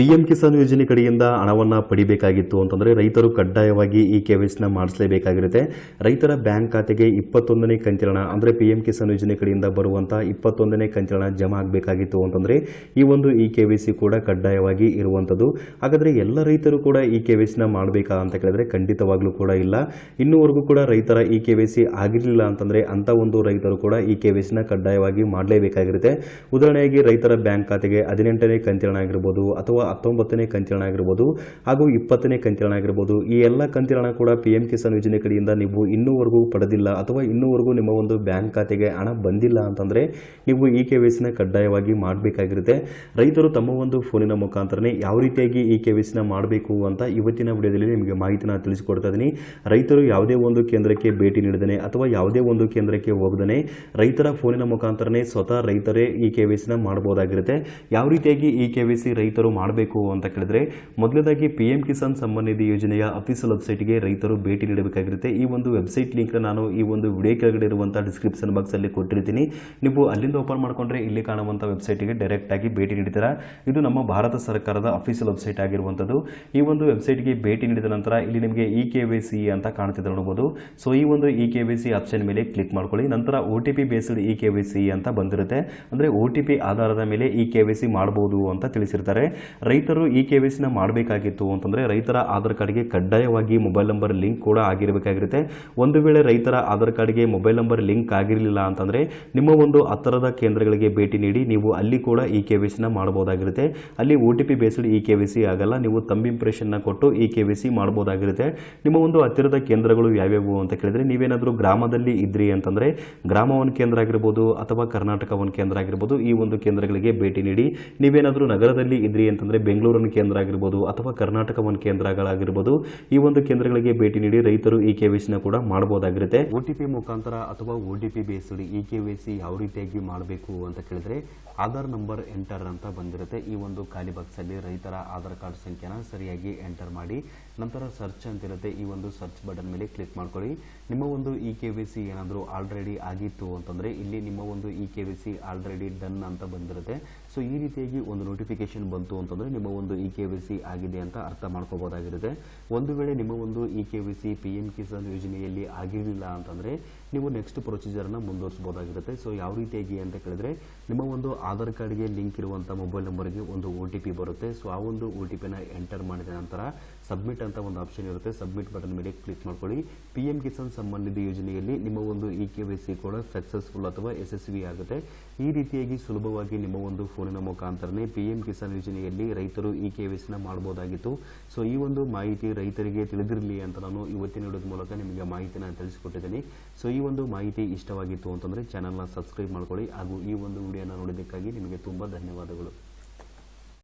PM Kisan ಯೋಜನೆ ಕಡೆಯಿಂದ ಹಣವನ್ನು ಪಡಿಬೇಕಾಗಿತ್ತು ಅಂತಂದರೆ ರೈತರು ಕಡ್ಡಾಯವಾಗಿ ಈ ಕೆ ವೈಸ್ನ ಮಾಡಿಸಲೇಬೇಕಾಗಿರುತ್ತೆ. ರೈತರ ಬ್ಯಾಂಕ್ ಖಾತೆಗೆ ಇಪ್ಪತ್ತೊಂದನೇ ಕಂತಿನ ಹಣ ಅಂದರೆ ಪಿ ಎಂ ಕಿಸಾನ್ ಯೋಜನೆ ಕಡೆಯಿಂದ ಬರುವಂಥ ಇಪ್ಪತ್ತೊಂದನೇ ಕಂತಿನ ಹಣ ಜಮಾ ಆಗಬೇಕಾಗಿತ್ತು ಅಂತಂದರೆ ಈ ಒಂದು ಇ ಕೆ ವೈ ಕೂಡ ಕಡ್ಡಾಯವಾಗಿ ಇರುವಂಥದ್ದು ಹಾಗಾದರೆ ಎಲ್ಲ ರೈತರು ಕೂಡ ಈ ಕೆ ವೈಸ್ನ ಮಾಡಬೇಕಾ ಅಂತ ಕೇಳಿದ್ರೆ ಖಂಡಿತವಾಗ್ಲೂ ಕೂಡ ಇಲ್ಲ. ಇನ್ನೂವರೆಗೂ ಕೂಡ ರೈತರ ಇ ಕೆ ವೈ ಆಗಿರಲಿಲ್ಲ ಅಂತಂದರೆ ಅಂಥ ಒಂದು ರೈತರು ಕೂಡ ಈ ಕೆ ವೈ ಕಡ್ಡಾಯವಾಗಿ ಮಾಡಲೇಬೇಕಾಗಿರುತ್ತೆ. ಉದಾಹರಣೆಯಾಗಿ ರೈತರ ಬ್ಯಾಂಕ್ ಖಾತೆಗೆ ಹದಿನೆಂಟನೇ ಕಂತಿನ ಹಣ ಆಗಿರ್ಬೋದು ಅಥವಾ ಹತ್ತೊಂಬತ್ತನೇ ಕಂತಿರಣ ಆಗಿರ್ಬೋದು ಹಾಗೂ ಇಪ್ಪತ್ತನೇ ಕಂತಿರಣ ಆಗಿರ್ಬೋದು, ಈ ಎಲ್ಲ ಕಂತಿರಣ ಕೂಡ ಪಿ ಎಂ ಕಿಸಾನ್ ಯೋಜನೆ ಕಡೆಯಿಂದ ನೀವು ಇನ್ನೂವರೆಗೂ ಪಡೆದಿಲ್ಲ ಅಥವಾ ಇನ್ನೂವರೆಗೂ ನಿಮ್ಮ ಒಂದು ಬ್ಯಾಂಕ್ ಖಾತೆಗೆ ಹಣ ಬಂದಿಲ್ಲ ಅಂತಂದರೆ ನೀವು ಇ ಕೆ ವೈ ಕಡ್ಡಾಯವಾಗಿ ಮಾಡಬೇಕಾಗಿರುತ್ತೆ. ರೈತರು ತಮ್ಮ ಒಂದು ಫೋನಿನ ಮುಖಾಂತರನೇ ಯಾವ ರೀತಿಯಾಗಿ ಇ ಕೆ ವೈ ಮಾಡಬೇಕು ಅಂತ ಇವತ್ತಿನ ವಿಡಿಯೋದಲ್ಲಿ ನಿಮಗೆ ಮಾಹಿತಿನ ತಿಳಿಸಿಕೊಡ್ತಾ ಇದ್ದೀನಿ. ರೈತರು ಯಾವುದೇ ಒಂದು ಕೇಂದ್ರಕ್ಕೆ ಭೇಟಿ ನೀಡಿದನೆ ಅಥವಾ ಯಾವುದೇ ಒಂದು ಕೇಂದ್ರಕ್ಕೆ ಹೋಗದೇ ರೈತರ ಫೋನಿನ ಮುಖಾಂತರನೇ ಸ್ವತಃ ರೈತರೇ ಇ ಕೆ ವೈ ಮಾಡಬಹುದಾಗಿರುತ್ತೆ ಯಾವ ರೀತಿಯಾಗಿ ಇ ಕೆ ವೈ ರೈತರು ಮಾಡಬೇಕು ಅಂತ ಕೇಳಿದ್ರೆ, ಮೊದಲನೇದಾಗಿ ಪಿ ಎಂ ಕಿಸಾನ್ ಸಮ್ಮಾನ್ ನಿಧಿ ಯೋಜನೆಯ ಅಫಿಷಿಯಲ್ ವೆಬ್ಸೈಟ್ಗೆ ರೈತರು ಭೇಟಿ ನೀಡಬೇಕಾಗಿರುತ್ತೆ. ಈ ಒಂದು ವೆಬ್ಸೈಟ್ ಲಿಂಕ್ ನಾನು ಈ ಒಂದು ವಿಡಿಯೋ ಕೆಳಗಡೆ ಇರುವಂಥ ಡಿಸ್ಕ್ರಿಪ್ಷನ್ ಬಾಕ್ಸಲ್ಲಿ ಕೊಟ್ಟಿರ್ತೀನಿ. ನೀವು ಅಲ್ಲಿಂದ ಓಪನ್ ಮಾಡ್ಕೊಂಡ್ರೆ ಇಲ್ಲಿ ಕಾಣುವಂಥ ವೆಬ್ಸೈಟ್ಗೆ ಡೈರೆಕ್ಟ್ ಆಗಿ ಭೇಟಿ ನೀಡ್ತೀರಾ ಇದು ನಮ್ಮ ಭಾರತ ಸರ್ಕಾರದ ಅಫಿಷಿಯಲ್ ವೆಬ್ಸೈಟ್ ಆಗಿರುವಂಥದ್ದು. ಈ ಒಂದು ವೆಬ್ಸೈಟ್ಗೆ ಭೇಟಿ ನೀಡಿದ ನಂತರ ಇಲ್ಲಿ ನಿಮಗೆ ಇ ಕೆ ವೈ ಸಿ ಅಂತ ಕಾಣ್ತಿದೆ ನೋಡಬಹುದು ಸೊ, ಈ ಒಂದು E K Y C option ಮೇಲೆ ಕ್ಲಿಕ್ ಮಾಡ್ಕೊಳ್ಳಿ. ನಂತರ O T P based E K Y C ಅಂತ ಬಂದಿರುತ್ತೆ. ಅಂದರೆ ಒ ಟಿ ಪಿ ಆಧಾರದ ಮೇಲೆ ಇ ಕೆ ವೈ ಸಿ ಮಾಡಬಹುದು ಅಂತ ತಿಳಿಸಿರ್ತಾರೆ. ರೈತರು ಈ ಕೆ ವೈ ಸಿನ ಮಾಡಬೇಕಾಗಿತ್ತು ಅಂತಂದರೆ ರೈತರ ಆಧಾರ್ ಕಾರ್ಡ್ಗೆ ಕಡ್ಡಾಯವಾಗಿ ಮೊಬೈಲ್ ನಂಬರ್ ಲಿಂಕ್ ಕೂಡ ಆಗಿರಬೇಕಾಗಿರುತ್ತೆ. ಒಂದು ವೇಳೆ ರೈತರ ಆಧಾರ್ ಕಾರ್ಡ್ಗೆ ಮೊಬೈಲ್ ನಂಬರ್ ಲಿಂಕ್ ಆಗಿರಲಿಲ್ಲ ಅಂತಂದರೆ ನಿಮ್ಮ ಒಂದು ಹತ್ತಿರದ ಕೇಂದ್ರಗಳಿಗೆ ಭೇಟಿ ನೀಡಿ ನೀವು ಅಲ್ಲಿ ಕೂಡ ಇ ಕೆ ವೈ ಸಿನ ಮಾಡಬಹುದಾಗಿರುತ್ತೆ ಅಲ್ಲಿ O T P based E K Y C ಆಗಲ್ಲ, ನೀವು ತಂಬ್ ಇಂಪ್ರೆಷನ್ನ ಕೊಟ್ಟು ಇ ಕೆ ವೈ ಸಿ ಮಾಡ್ಬೋದಾಗಿರುತ್ತೆ. ನಿಮ್ಮ ಒಂದು ಹತ್ತಿರದ ಕೇಂದ್ರಗಳು ಯಾವ್ಯಾವು ಅಂತ ಕೇಳಿದರೆ ನೀವೇನಾದರೂ ಗ್ರಾಮದಲ್ಲಿ ಇದ್ರಿ ಅಂತಂದರೆ ಗ್ರಾಮ ಒಂದು ಕೇಂದ್ರ ಆಗಿರ್ಬೋದು ಅಥವಾ ಕರ್ನಾಟಕ ಒಂದು ಕೇಂದ್ರ ಆಗಿರ್ಬೋದು ಈ ಒಂದು ಕೇಂದ್ರಗಳಿಗೆ ಭೇಟಿ ನೀಡಿ, ನೀವೇನಾದರೂ ನಗರದಲ್ಲಿ ಇದ್ರಿ ಅಂತಂದರೆ ಬೆಂಗಳೂರಿನ ಕೇಂದ್ರ ಆಗಿರ್ಬೋದು ಅಥವಾ ಕರ್ನಾಟಕ ಕೇಂದ್ರಗಳಾಗಿರಬಹುದು ಕೇಂದ್ರಗಳಾಗಿರ್ಬೋದು, ಈ ಒಂದು ಕೇಂದ್ರಗಳಿಗೆ ಭೇಟಿ ನೀಡಿ ರೈತರು ಈ ಕೆ ಕೂಡ ಮಾಡಬಹುದಾಗಿರುತ್ತೆ ಒ ಟಿ ಮುಖಾಂತರ ಅಥವಾ O T P based E K C ಯಾವ ರೀತಿಯಾಗಿ ಮಾಡಬೇಕು ಅಂತ ಕೇಳಿದ್ರೆ ಆಧಾರ್ ನಂಬರ್ ಎಂಟರ್ ಅಂತ ಬಂದಿರುತ್ತೆ. ಈ ಒಂದು ಖಾಲಿ ಬಾಕ್ಸಲ್ಲಿ ರೈತರ ಆಧಾರ್ ಕಾರ್ಡ್ ಸಂಖ್ಯೆನ ಸರಿಯಾಗಿ ಎಂಟರ್ ಮಾಡಿ, ನಂತರ ಸರ್ಚ್ ಅಂತ ಇರುತ್ತೆ. ಈ ಒಂದು ಸರ್ಚ್ ಬಟನ್ ಮೇಲೆ ಕ್ಲಿಕ್ ಮಾಡ್ಕೊಳ್ಳಿ. ನಿಮ್ಮ ಒಂದು ಇ ಕೆ ವಿ ಸಿ ಏನಾದರೂ ಆಲ್ರೆಡಿ ಆಗಿತ್ತು ಅಂತಂದರೆ ಇಲ್ಲಿ ನಿಮ್ಮ ಒಂದು E K V C already done ಅಂತ ಬಂದಿರುತ್ತೆ. ಸೊ ಈ ರೀತಿಯಾಗಿ ಒಂದು ನೋಟಿಫಿಕೇಶನ್ ಬಂತು ಅಂತಂದರೆ ನಿಮ್ಮ ಒಂದು ಇ ಕೆ ಆಗಿದೆ ಅಂತ ಅರ್ಥ ಮಾಡ್ಕೋಬೋದಾಗಿರುತ್ತೆ. ಒಂದು ವೇಳೆ ನಿಮ್ಮ ಒಂದು E K V C P M Kisan ಯೋಜನೆಯಲ್ಲಿ ಆಗಿರಲಿಲ್ಲ ಅಂತಂದರೆ ನೀವು ನೆಕ್ಸ್ಟ್ ಪ್ರೊಸೀಜರ್ನ ಮುಂದುವರಿಸಬಹುದಾಗಿರುತ್ತೆ ಸೊ ಯಾವ ರೀತಿಯಾಗಿ ಅಂತ ಕೇಳಿದ್ರೆ ನಿಮ್ಮ ಒಂದು ಆಧಾರ್ ಕಾರ್ಡ್ಗೆ ಲಿಂಕ್ ಇರುವಂಥ ಮೊಬೈಲ್ ನಂಬರ್ಗೆ ಒಂದು ಒ ಟಿ ಪಿ ಬರುತ್ತೆ. ಸೊ ಆ ಒಂದು ಒ ಟಿ ಪಿನ ಎಂಟರ್ ಮಾಡಿದ ನಂತರ ಸಬ್ಮಿಟ್ ಅಂತ ಒಂದು ಆಪ್ಷನ್ ಇರುತ್ತೆ. ಸಬ್ಮಿಟ್ ಬಟನ್ ಮೇಲೆ ಕ್ಲಿಕ್ ಮಾಡ್ಕೊಳ್ಳಿ. ಪಿ ಎಂ ಕಿಸಾನ್ ಸಮ್ಮಾನ್ ನಿಧಿ ಯೋಜನೆಯಲ್ಲಿ ನಿಮ್ಮ ಒಂದು ಇ ಕೆ ವಿ ಸಿ ಕೂಡ ಸಕ್ಸಸ್ಫುಲ್ ಅಥವಾ ಯಶಸ್ವಿ ಆಗುತ್ತೆ. ಈ ರೀತಿಯಾಗಿ ಸುಲಭವಾಗಿ ನಿಮ್ಮ ಒಂದು ಫೋನಿನ ಮುಖಾಂತರನೇ ಪಿ ಎಂ ಕಿಸಾನ್ ಯೋಜನೆಯಲ್ಲಿ ರೈತರು ಈ ಕೆ ನ ಮಾಡಬಹುದಾಗಿತ್ತು ಸೊ ಈ ಒಂದು ಮಾಹಿತಿ ರೈತರಿಗೆ ತಿಳಿದಿರಲಿ ಅಂತ ನಾನು ಇವತ್ತಿನ ವಿಡಿಯೋದ ಮೂಲಕ ನಿಮಗೆ ಮಾಹಿತಿನ ತಿಳಿಸಿಕೊಟ್ಟಿದ್ದೀನಿ. ಸೊ ಈ ಒಂದು ಮಾಹಿತಿ ಇಷ್ಟವಾಗಿತ್ತು ಅಂತಂದರೆ ಚಾನಲ್ನ ಸಬ್ಸ್ಕ್ರೈಬ್ ಮಾಡ್ಕೊಳ್ಳಿ. ಹಾಗೂ ಈ ಒಂದು ವಿಡಿಯೋನ ನೋಡಿದ್ದಕ್ಕಾಗಿ ನಿಮಗೆ ತುಂಬ ಧನ್ಯವಾದಗಳು.